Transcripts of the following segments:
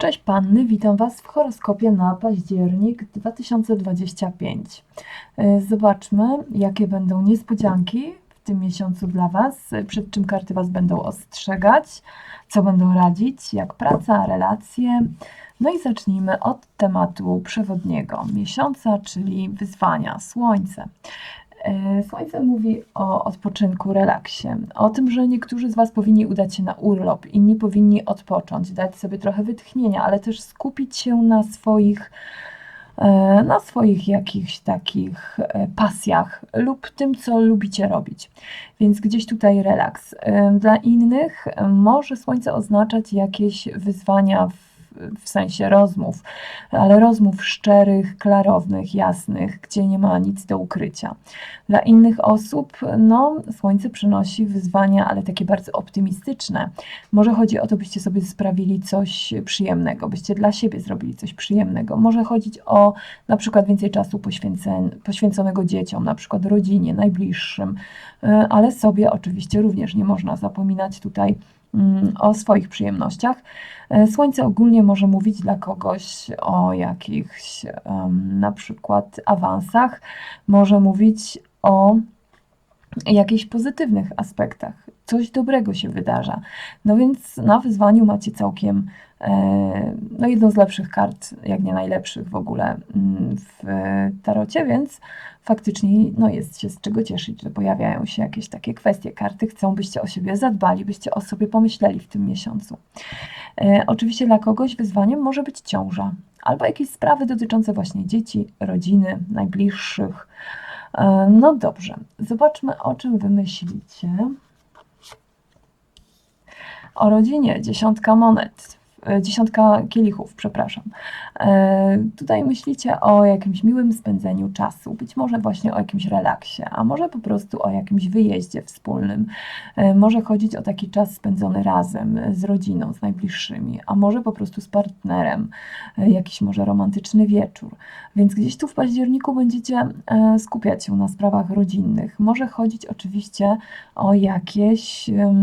Cześć Panny, witam Was w horoskopie na październik 2025. E, Zobaczmy, jakie będą niespodzianki w tym miesiącu dla Was, przed czym karty Was będą ostrzegać, co będą radzić, jak praca, relacje. No i zacznijmy od tematu przewodniego miesiąca, czyli wyzwania, słońce. E, Słońce mówi o odpoczynku, relaksie, o tym, że niektórzy z Was powinni udać się na urlop, inni powinni odpocząć, dać sobie trochę wytchnienia, ale też skupić się na swoich, e, na swoich jakichś takich e, pasjach lub tym, co lubicie robić. Więc gdzieś tutaj relaks. Dla innych może Słońce oznaczać jakieś wyzwania w w sensie rozmów, ale rozmów szczerych, klarownych, jasnych, gdzie nie ma nic do ukrycia. Dla innych osób, no, słońce przynosi wyzwania, ale takie bardzo optymistyczne. Może chodzi o to, byście sobie sprawili coś przyjemnego, byście dla siebie zrobili coś przyjemnego. Może chodzić o na przykład więcej czasu poświęcen- poświęconego dzieciom, na przykład rodzinie, najbliższym, y, ale sobie oczywiście również nie można zapominać tutaj o swoich przyjemnościach. E, Słońce ogólnie może mówić dla kogoś o jakichś na przykład awansach, może mówić o jakichś pozytywnych aspektach. Coś dobrego się wydarza. No więc na wyzwaniu macie całkiem no jedną z lepszych kart, jak nie najlepszych w ogóle mm, w tarocie, więc faktycznie no jest się z czego cieszyć, że pojawiają się jakieś takie kwestie. Karty chcą, byście o siebie zadbali, byście o sobie pomyśleli w tym miesiącu. E, Oczywiście dla kogoś wyzwaniem może być ciąża albo jakieś sprawy dotyczące właśnie dzieci, rodziny, najbliższych. E, No dobrze, zobaczmy o czym wy myślicie. O rodzinie, dziesiątka monet, dziesiątka kielichów, przepraszam. E, Tutaj myślicie o jakimś miłym spędzeniu czasu, być może właśnie o jakimś relaksie, a może po prostu o jakimś wyjeździe wspólnym. E, Może chodzić o taki czas spędzony razem, e, z rodziną, z najbliższymi, a może po prostu z partnerem, e, jakiś może romantyczny wieczór. Więc gdzieś tu w październiku będziecie e, skupiać się na sprawach rodzinnych. Może chodzić oczywiście o jakieś, e,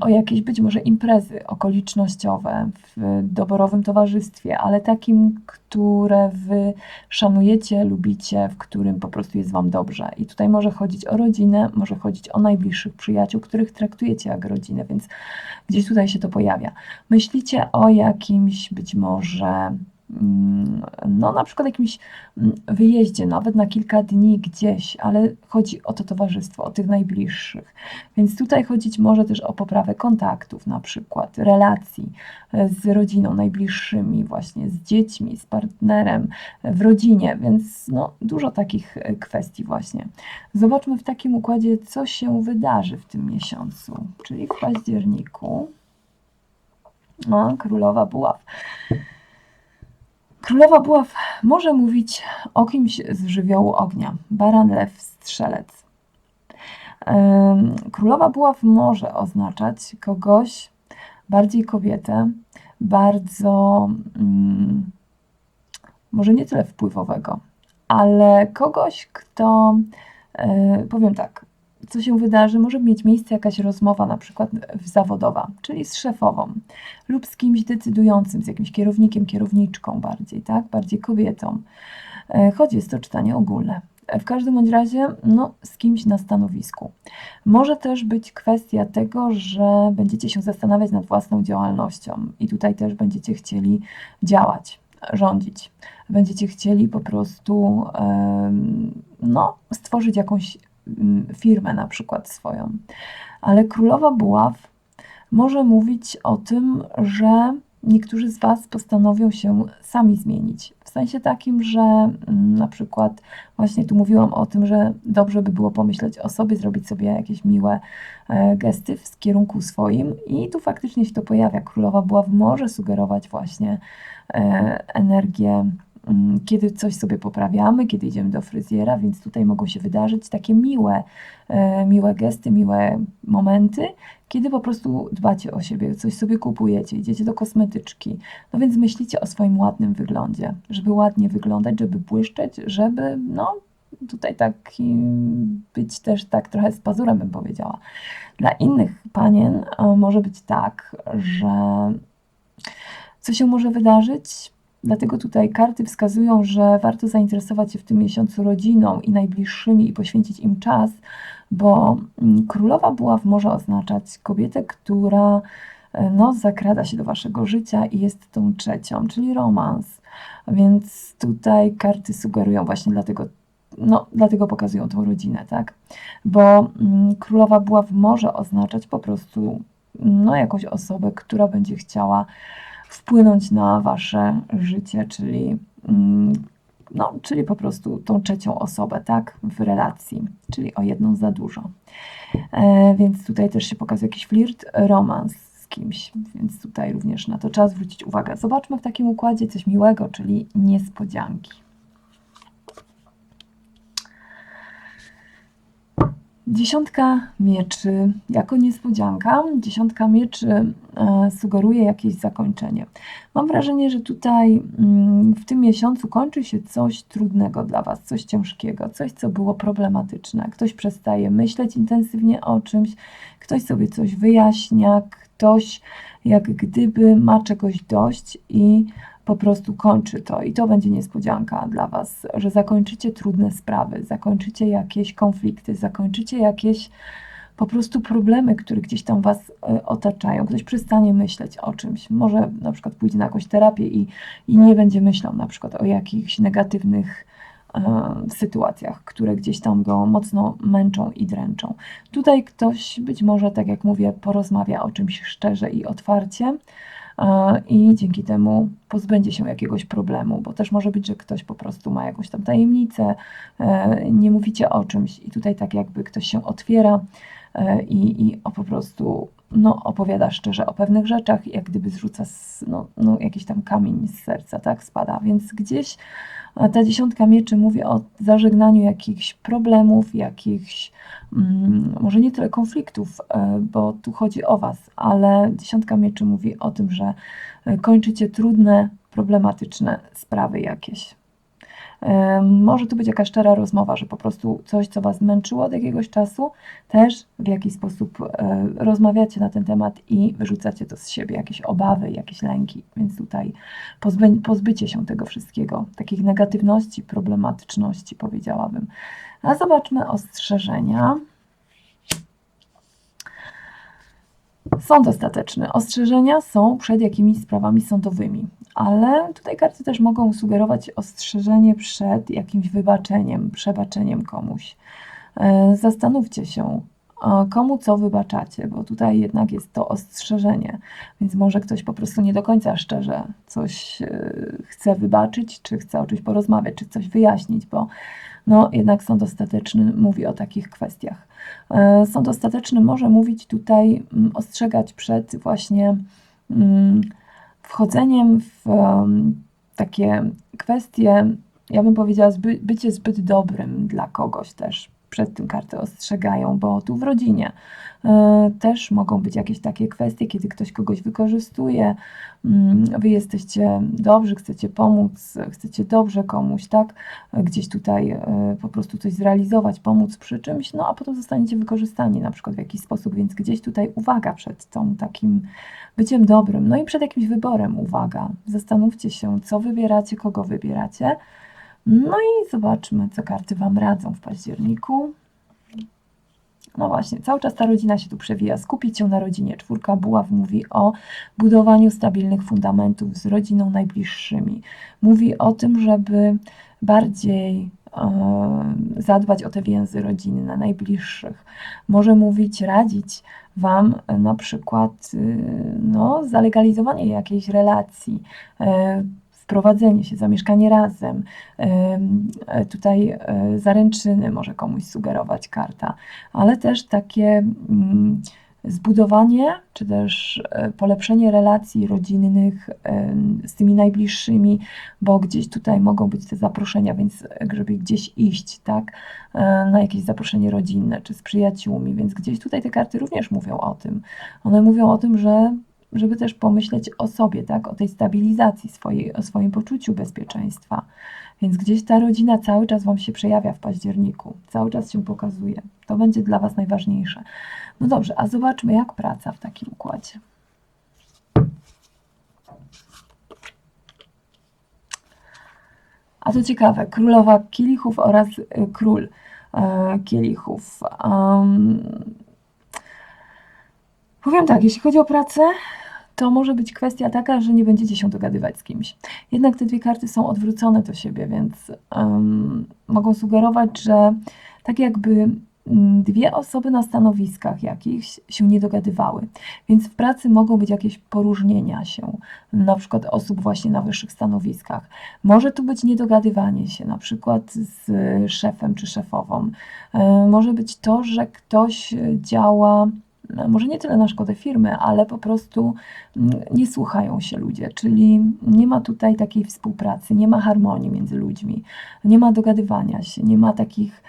o jakieś być może imprezy okolicznościowe w doborowym towarzystwie, ale takim, które wy szanujecie, lubicie, w którym po prostu jest wam dobrze. I tutaj może chodzić o rodzinę, może chodzić o najbliższych przyjaciół, których traktujecie jak rodzinę, więc gdzieś tutaj się to pojawia. Myślicie o jakimś być może no na przykład jakimś mm, wyjeździe, nawet na kilka dni gdzieś, ale chodzi o to towarzystwo, o tych najbliższych. Więc tutaj chodzić może też o poprawę kontaktów, na przykład relacji e, z rodziną, najbliższymi, właśnie z dziećmi, z partnerem, e, w rodzinie, więc no, dużo takich e, kwestii właśnie. Zobaczmy w takim układzie, co się wydarzy w tym miesiącu, czyli w październiku. No, królowa buław. Królowa buław może mówić o kimś z żywiołu ognia. Baran, lew, strzelec. Królowa buław może oznaczać kogoś, bardziej kobietę, bardzo, mm, może nie tyle wpływowego, ale kogoś, kto, e, powiem tak, co się wydarzy, może mieć miejsce jakaś rozmowa, na przykład zawodowa, czyli z szefową lub z kimś decydującym, z jakimś kierownikiem, kierowniczką bardziej, tak? Bardziej kobietą. E, Choć jest to czytanie ogólne. E, W każdym bądź razie, no, z kimś na stanowisku. Może też być kwestia tego, że będziecie się zastanawiać nad własną działalnością i tutaj też będziecie chcieli działać, rządzić. Będziecie chcieli po prostu no, stworzyć jakąś firmę na przykład swoją. Ale królowa buław może mówić o tym, że niektórzy z Was postanowią się sami zmienić. W sensie takim, że mm, na przykład właśnie tu mówiłam o tym, że dobrze by było pomyśleć o sobie, zrobić sobie jakieś miłe e, gesty w kierunku swoim i tu faktycznie się to pojawia. Królowa Buław może sugerować właśnie e, energię mm, kiedy coś sobie poprawiamy, kiedy idziemy do fryzjera, więc tutaj mogą się wydarzyć takie miłe, e, miłe gesty, miłe momenty, kiedy po prostu dbacie o siebie, coś sobie kupujecie, idziecie do kosmetyczki. No więc myślicie o swoim ładnym wyglądzie, żeby ładnie wyglądać, żeby błyszczeć, żeby no tutaj taki być też tak trochę z pazurem bym powiedziała. Dla innych panien e, może być tak, że Co się może wydarzyć? Dlatego tutaj karty wskazują, że warto zainteresować się w tym miesiącu rodziną i najbliższymi i poświęcić im czas, bo mm, królowa buław może oznaczać kobietę, która e, no, zakrada się do waszego życia i jest tą trzecią, czyli romans. Więc tutaj karty sugerują właśnie dlatego, no, dlatego pokazują tą rodzinę, tak? Bo mm, królowa buław może oznaczać po prostu no, jakąś osobę, która będzie chciała wpłynąć na wasze życie, czyli, mm, no, czyli po prostu tą trzecią osobę, tak, w relacji, czyli o jedną za dużo. E, więc tutaj też się pokazuje jakiś flirt, romans z kimś, więc tutaj również na to czas zwrócić uwagę. Zobaczmy w takim układzie coś miłego, czyli niespodzianki. Dziesiątka mieczy jako niespodzianka. Dziesiątka mieczy e, sugeruje jakieś zakończenie. Mam wrażenie, że tutaj mm, w tym miesiącu kończy się coś trudnego dla Was, coś ciężkiego, coś, co było problematyczne. Ktoś przestaje myśleć intensywnie o czymś, ktoś sobie coś wyjaśnia, ktoś jak gdyby ma czegoś dość i po prostu kończy to. I to będzie niespodzianka dla Was, że zakończycie trudne sprawy, zakończycie jakieś konflikty, zakończycie jakieś po prostu problemy, które gdzieś tam Was e, otaczają. Ktoś przestanie myśleć o czymś. Może na przykład pójdzie na jakąś terapię i, i nie będzie myślał na przykład o jakichś negatywnych e, sytuacjach, które gdzieś tam go mocno męczą i dręczą. Tutaj ktoś być może, tak jak mówię, porozmawia o czymś szczerze i otwarcie i dzięki temu pozbędzie się jakiegoś problemu, bo też może być, że ktoś po prostu ma jakąś tam tajemnicę, e, nie mówicie o czymś i tutaj tak jakby ktoś się otwiera e, i, i po prostu no, opowiada szczerze o pewnych rzeczach, jak gdyby zrzuca z, no, no, jakiś tam kamień z serca, tak, spada, więc gdzieś a ta dziesiątka mieczy mówi o zażegnaniu jakichś problemów, jakichś mm, może nie tyle konfliktów, e, bo tu chodzi o Was, ale dziesiątka mieczy mówi o tym, że e, kończycie trudne, problematyczne sprawy jakieś. Może tu być jakaś szczera rozmowa, że po prostu coś, co Was męczyło od jakiegoś czasu, też w jakiś sposób e, rozmawiacie na ten temat i wyrzucacie to z siebie, jakieś obawy, jakieś lęki. Więc tutaj pozby, pozbycie się tego wszystkiego, takich negatywności, problematyczności, powiedziałabym. A zobaczmy ostrzeżenia. Sąd ostateczny. Ostrzeżenia są przed jakimiś sprawami sądowymi, ale tutaj karty też mogą sugerować ostrzeżenie przed jakimś wybaczeniem, przebaczeniem komuś. E, zastanówcie się, komu co wybaczacie, bo tutaj jednak jest to ostrzeżenie, więc może ktoś po prostu nie do końca szczerze coś e, chce wybaczyć, czy chce o czymś porozmawiać, czy coś wyjaśnić, bo no jednak sąd ostateczny mówi o takich kwestiach. E, sąd ostateczny może mówić tutaj, mm, ostrzegać przed właśnie mm, wchodzeniem w takie kwestie, ja bym powiedziała, zby, bycie zbyt dobrym dla kogoś też, przed tym karty ostrzegają, bo tu w rodzinie e, też mogą być jakieś takie kwestie, kiedy ktoś kogoś wykorzystuje, mm, wy jesteście dobrzy, chcecie pomóc, chcecie dobrze komuś, tak? Gdzieś tutaj e, po prostu coś zrealizować, pomóc przy czymś, no a potem zostaniecie wykorzystani na przykład w jakiś sposób, więc gdzieś tutaj uwaga przed tą takim byciem dobrym, no i przed jakimś wyborem uwaga. Zastanówcie się, co wybieracie, kogo wybieracie. No i zobaczmy, co karty Wam radzą w październiku. No właśnie, cały czas ta rodzina się tu przewija. Skupić się na rodzinie. Czwórka buław mówi o budowaniu stabilnych fundamentów z rodziną najbliższymi. Mówi o tym, żeby bardziej e, zadbać o te więzy rodziny na najbliższych. Może mówić, radzić Wam na przykład y, no, zalegalizowanie jakiejś relacji, e, wprowadzenie się, zamieszkanie razem, e, tutaj e, zaręczyny może komuś sugerować karta, ale też takie mm, zbudowanie, czy też e, polepszenie relacji rodzinnych z tymi najbliższymi, bo gdzieś tutaj mogą być te zaproszenia, więc żeby gdzieś iść, tak, na jakieś zaproszenie rodzinne, czy z przyjaciółmi, więc gdzieś tutaj te karty również mówią o tym. One mówią o tym, że żeby też pomyśleć o sobie, tak, o tej stabilizacji swojej, o swoim poczuciu bezpieczeństwa. Więc gdzieś ta rodzina cały czas Wam się przejawia w październiku, cały czas się pokazuje. To będzie dla Was najważniejsze. No dobrze, a zobaczmy, jak praca w takim układzie. A to ciekawe, królowa kielichów oraz y, król e, kielichów. Um, powiem tak, jeśli chodzi o pracę, to może być kwestia taka, że nie będziecie się dogadywać z kimś. Jednak te dwie karty są odwrócone do siebie, więc um, mogą sugerować, że tak jakby mm, dwie osoby na stanowiskach jakichś się nie dogadywały. Więc w pracy mogą być jakieś poróżnienia się, na przykład osób właśnie na wyższych stanowiskach. Może tu być niedogadywanie się, na przykład z szefem czy szefową. E, Może być to, że ktoś działa no, może nie tyle na szkodę firmy, ale po prostu mm, nie słuchają się ludzie, czyli nie ma tutaj takiej współpracy, nie ma harmonii między ludźmi, nie ma dogadywania się, nie ma takich,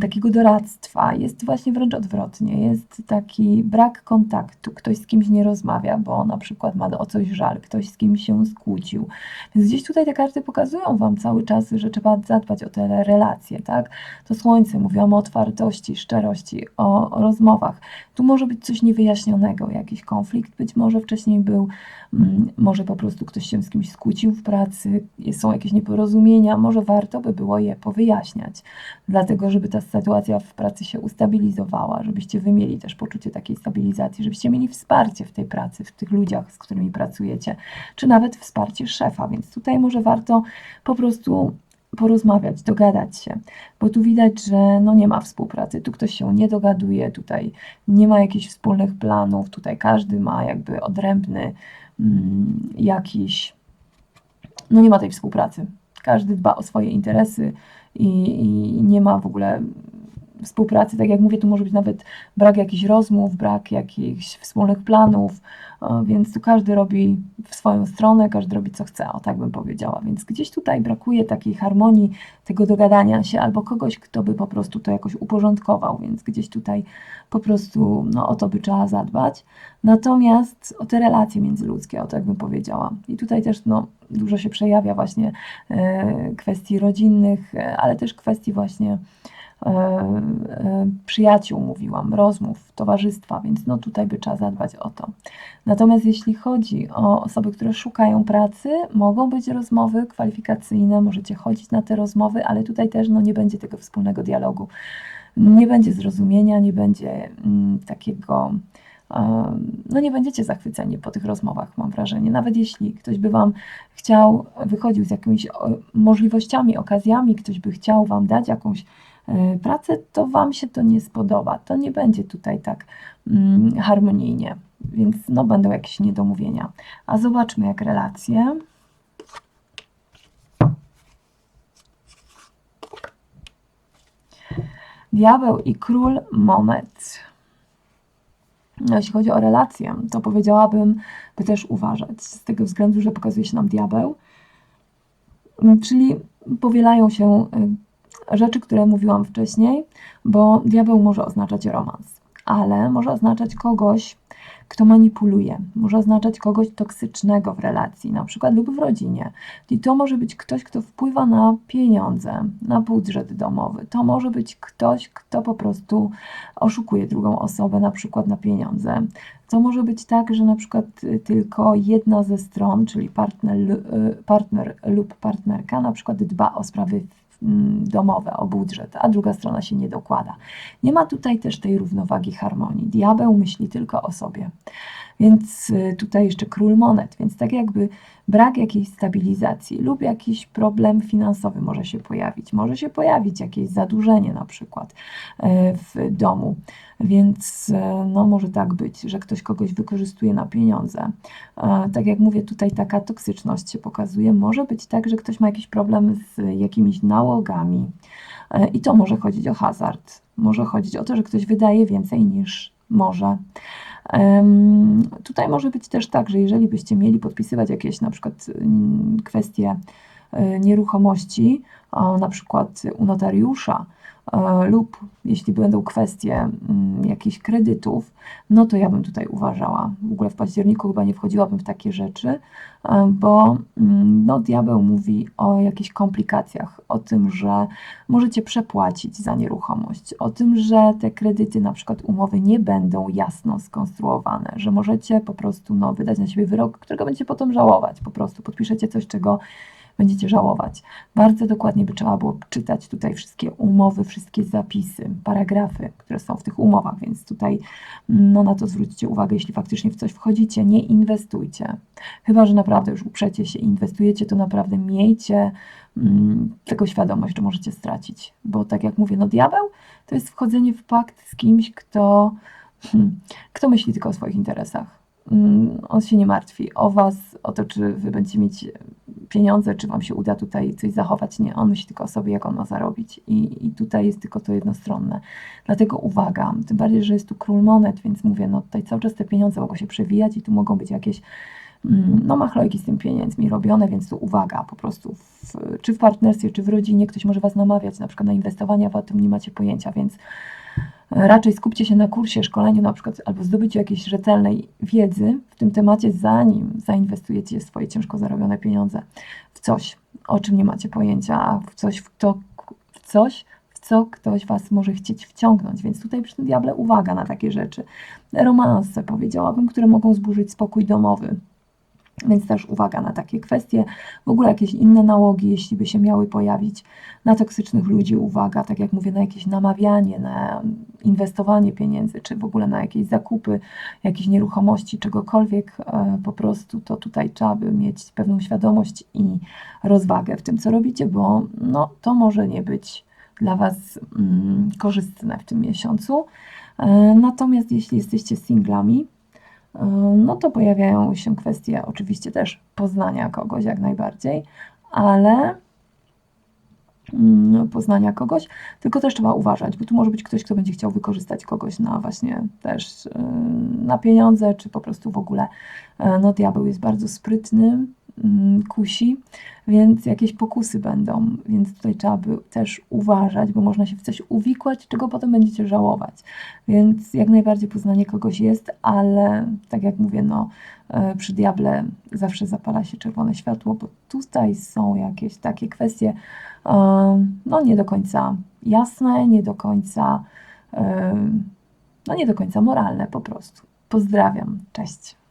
takiego doradztwa. Jest właśnie wręcz odwrotnie, jest taki brak kontaktu, ktoś z kimś nie rozmawia, bo na przykład ma o coś żal, ktoś z kimś się skłócił. Więc gdzieś tutaj te karty pokazują Wam cały czas, że trzeba zadbać o te relacje, tak? To słońce, mówiłam o otwartości, szczerości, o, o rozmowach. Tu może być coś niewyjaśnionego, jakiś konflikt być może wcześniej był, mm, może po prostu ktoś się z kimś skłócił w pracy, są jakieś nieporozumienia, może warto by było je powyjaśniać, dlatego żeby ta sytuacja w pracy się ustabilizowała, żebyście wy mieli też poczucie takiej stabilizacji, żebyście mieli wsparcie w tej pracy, w tych ludziach, z którymi pracujecie, czy nawet wsparcie szefa, więc tutaj może warto po prostu porozmawiać, dogadać się, bo tu widać, że no nie ma współpracy, tu ktoś się nie dogaduje, tutaj nie ma jakichś wspólnych planów, tutaj każdy ma jakby odrębny mm, jakiś, no nie ma tej współpracy. Każdy dba o swoje interesy i, i nie ma w ogóle współpracy, tak jak mówię, tu może być nawet brak jakichś rozmów, brak jakichś wspólnych planów, e, więc tu każdy robi w swoją stronę, każdy robi co chce, o tak bym powiedziała. Więc gdzieś tutaj brakuje takiej harmonii, tego dogadania się, albo kogoś, kto by po prostu to jakoś uporządkował, więc gdzieś tutaj po prostu no, o to by trzeba zadbać. Natomiast o te relacje międzyludzkie, o tak bym powiedziała. I tutaj też no, dużo się przejawia właśnie e, kwestii rodzinnych, e, ale też kwestii właśnie przyjaciół, mówiłam, rozmów, towarzystwa, więc no tutaj by trzeba zadbać o to. Natomiast jeśli chodzi o osoby, które szukają pracy, mogą być rozmowy kwalifikacyjne, możecie chodzić na te rozmowy, ale tutaj też no, nie będzie tego wspólnego dialogu. Nie będzie zrozumienia, nie będzie mm, takiego em, no nie będziecie zachwyceni po tych rozmowach, mam wrażenie. Nawet jeśli ktoś by Wam chciał, wychodził z jakimiś możliwościami, okazjami, ktoś by chciał Wam dać jakąś e, pracę, to Wam się to nie spodoba. To nie będzie tutaj tak mm, harmonijnie, więc no będą jakieś niedomówienia. A zobaczmy jak relacje. Diabeł i król moment. No, jeśli chodzi o relacje, to powiedziałabym, by też uważać, z tego względu, że pokazuje się nam diabeł, czyli powielają się y, rzeczy, które mówiłam wcześniej, bo diabeł może oznaczać romans, ale może oznaczać kogoś, kto manipuluje, może oznaczać kogoś toksycznego w relacji, na przykład lub w rodzinie. I to może być ktoś, kto wpływa na pieniądze, na budżet domowy. To może być ktoś, kto po prostu oszukuje drugą osobę, na przykład na pieniądze. To może być tak, że na przykład y, tylko jedna ze stron, czyli partner, y, partner lub partnerka, na przykład dba o sprawy domowe, o budżet, a druga strona się nie dokłada. Nie ma tutaj też tej równowagi, harmonii. Diabeł myśli tylko o sobie. Więc y, tutaj jeszcze król monet, więc tak jakby brak jakiejś stabilizacji lub jakiś problem finansowy może się pojawić. Może się pojawić jakieś zadłużenie na przykład e, w domu. Więc e, no może tak być, że ktoś kogoś wykorzystuje na pieniądze. Tak jak mówię, tutaj taka toksyczność się pokazuje. Może być tak, że ktoś ma jakiś problem z jakimiś nałogami. E, I to może chodzić o hazard. Może chodzić o to, że ktoś wydaje więcej niż może. Tutaj może być też tak, że jeżeli byście mieli podpisywać jakieś na przykład mm, kwestie e, nieruchomości, na przykład u notariusza, lub jeśli będą kwestie mm, jakichś kredytów, no to ja bym tutaj uważała. W ogóle w październiku chyba nie wchodziłabym w takie rzeczy, e, bo mm, no, diabeł mówi o jakichś komplikacjach, o tym, że możecie przepłacić za nieruchomość, o tym, że te kredyty, na przykład umowy, nie będą jasno skonstruowane, że możecie po prostu no, wydać na siebie wyrok, którego będziecie potem żałować. Po prostu podpiszecie coś, czego będziecie żałować. Bardzo dokładnie by trzeba było czytać tutaj wszystkie umowy, wszystkie zapisy, paragrafy, które są w tych umowach, więc tutaj no, na to zwróćcie uwagę, jeśli faktycznie w coś wchodzicie, nie inwestujcie. Chyba, że naprawdę już uprzecie się i inwestujecie, to naprawdę miejcie mm, tego świadomość, że możecie stracić. Bo tak jak mówię, no diabeł to jest wchodzenie w pakt z kimś, kto, hmm, kto myśli tylko o swoich interesach. Mm, On się nie martwi o Was, o to, czy Wy będziecie mieć pieniądze, czy Wam się uda tutaj coś zachować. Nie, on myśli tylko o sobie, jak on ma zarobić. I, i tutaj jest tylko to jednostronne. Dlatego uwaga, tym bardziej, że jest tu król monet, więc mówię, no tutaj cały czas te pieniądze mogą się przewijać i tu mogą być jakieś mm, no machlojki z tym pieniędzmi robione, więc tu uwaga, po prostu w, czy w partnerstwie, czy w rodzinie ktoś może Was namawiać na przykład na inwestowanie, a o tym nie macie pojęcia, więc raczej skupcie się na kursie, szkoleniu na przykład, albo zdobyciu jakiejś rzetelnej wiedzy w tym temacie, zanim zainwestujecie swoje ciężko zarobione pieniądze w coś, o czym nie macie pojęcia, a w coś, w, to, w coś, w co ktoś Was może chcieć wciągnąć. Więc tutaj przy tym diable uwaga na takie rzeczy. Romanse, powiedziałabym, które mogą zburzyć spokój domowy. Więc też uwaga na takie kwestie. W ogóle jakieś inne nałogi, jeśli by się miały pojawić. Na toksycznych ludzi uwaga, tak jak mówię, na jakieś namawianie, na inwestowanie pieniędzy, czy w ogóle na jakieś zakupy, jakieś nieruchomości, czegokolwiek. e, Po prostu to tutaj trzeba by mieć pewną świadomość i rozwagę w tym, co robicie, bo no, to może nie być dla Was mm, korzystne w tym miesiącu. E, Natomiast jeśli jesteście singlami, no to pojawiają się kwestie oczywiście też poznania kogoś jak najbardziej, ale mm, poznania kogoś, tylko też trzeba uważać, bo tu może być ktoś, kto będzie chciał wykorzystać kogoś na właśnie też na pieniądze, czy po prostu w ogóle e, no diabeł jest bardzo sprytny, kusi, więc jakieś pokusy będą, więc tutaj trzeba by też uważać, bo można się w coś uwikłać, czego potem będziecie żałować. Więc jak najbardziej poznanie kogoś jest, ale tak jak mówię, no e, przy diable zawsze zapala się czerwone światło, bo tutaj są jakieś takie kwestie, e, no nie do końca jasne, nie do końca, e, no nie do końca moralne po prostu. Pozdrawiam, cześć.